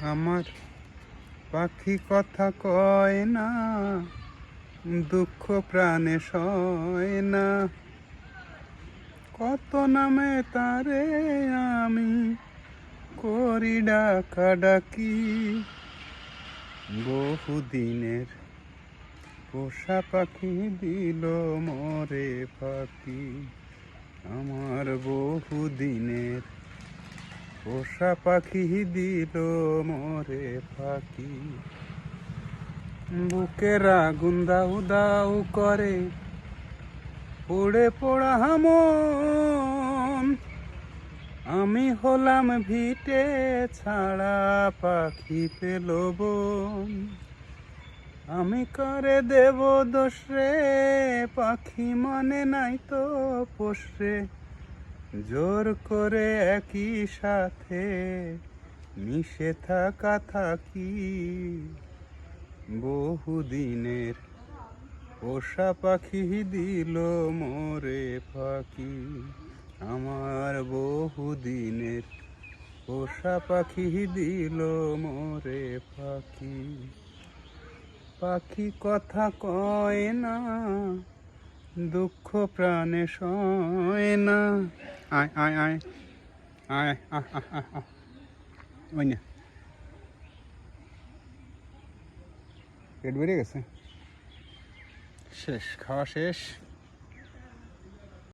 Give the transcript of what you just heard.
আমার পাখি কথা কয় না, দুঃখ প্রাণে সয় না। কত নামে তারে আমি করি ডাকা ডাকি। বহুদিনের পোষা পাখি দিল মরে পাখি। আমার বহুদিনের পোষা পাখি দিল মরে পাখি বুকের আগুন দাউ দাউ করে, পুড়ে পোড়া আমি হলাম ভিটে ছাড়া পাখি পেল বোন। আমি করে দেব দোষরে, পাখি মনে নাই তো পোষরে। জোর করে একই সাথে মিশে থাকা থাকি। বহুদিনের পোষা পাখি দিল মোরে পাখি আমার বহুদিনের পোষা পাখি দিল মোরে পাখি পাখি কথা কয় না, দুঃখ প্রাণে সয় না। আয় আয় আয় আয় আহ আহ আহ আহ ওই না পেট বেড়ে গেছে শেষ খাওয়া শেষ